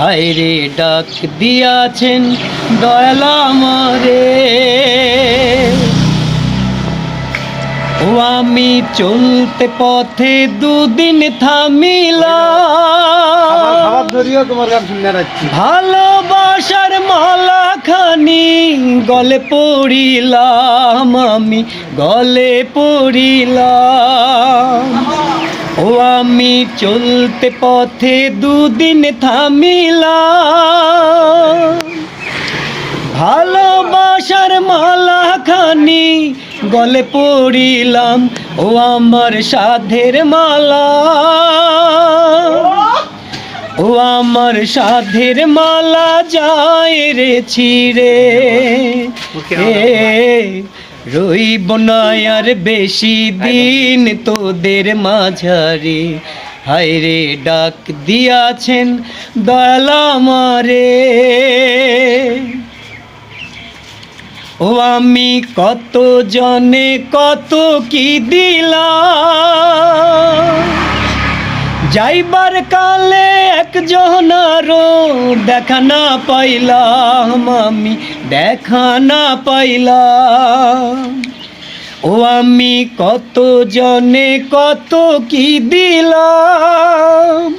হায় রে ডাক দিয়াছেন দয়ালা মারে ও আমি চলতে পথে দুদিন থামিলাম। রাখছি। ভালোবাসার মালা খানি গলে পড়িলাম আমি গলে পড়িলাম। ও আমি চলতে পথে দুদিন থামিলাম। ভালোবাসার মালা খানি গলে পড়িলাম ও আমার সাধের মালা। ও আমার সাধের মালা যায় রে ছিড়ে। রইব না আর বেশি দিন তোদের মাঝারে। হায় রে ডাক দিয়াছেন দয়ালা মারে ও আমি কত জনে কত কি দিলাম? যাইবার কালে একজন আরও দেখা না পাইলাম আমি, দেখা না পাইলাম। ও আমি কত জনে কত কি দিলাম?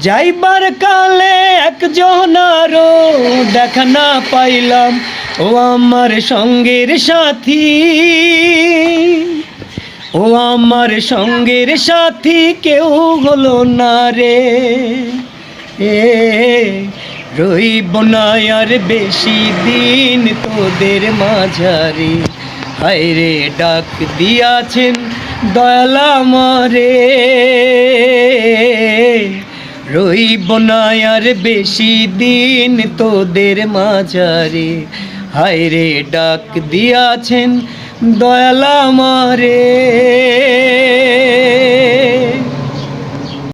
যাইবার কালে একজন আরও দেখা না পাইলাম। ও আমার সঙ্গের সাথী ও আমার সঙ্গের সাথী কেউ হলো না রে। এ, রইব না আর বেশি দিন তোদের মাঝারে। হায় রে, ডাক দিয়াছেন দয়ালা মারে রইব না আর বেশি দিন তোদের মাঝারে। হায় রে, ডাক দিয়াছেন দয়ালা মারে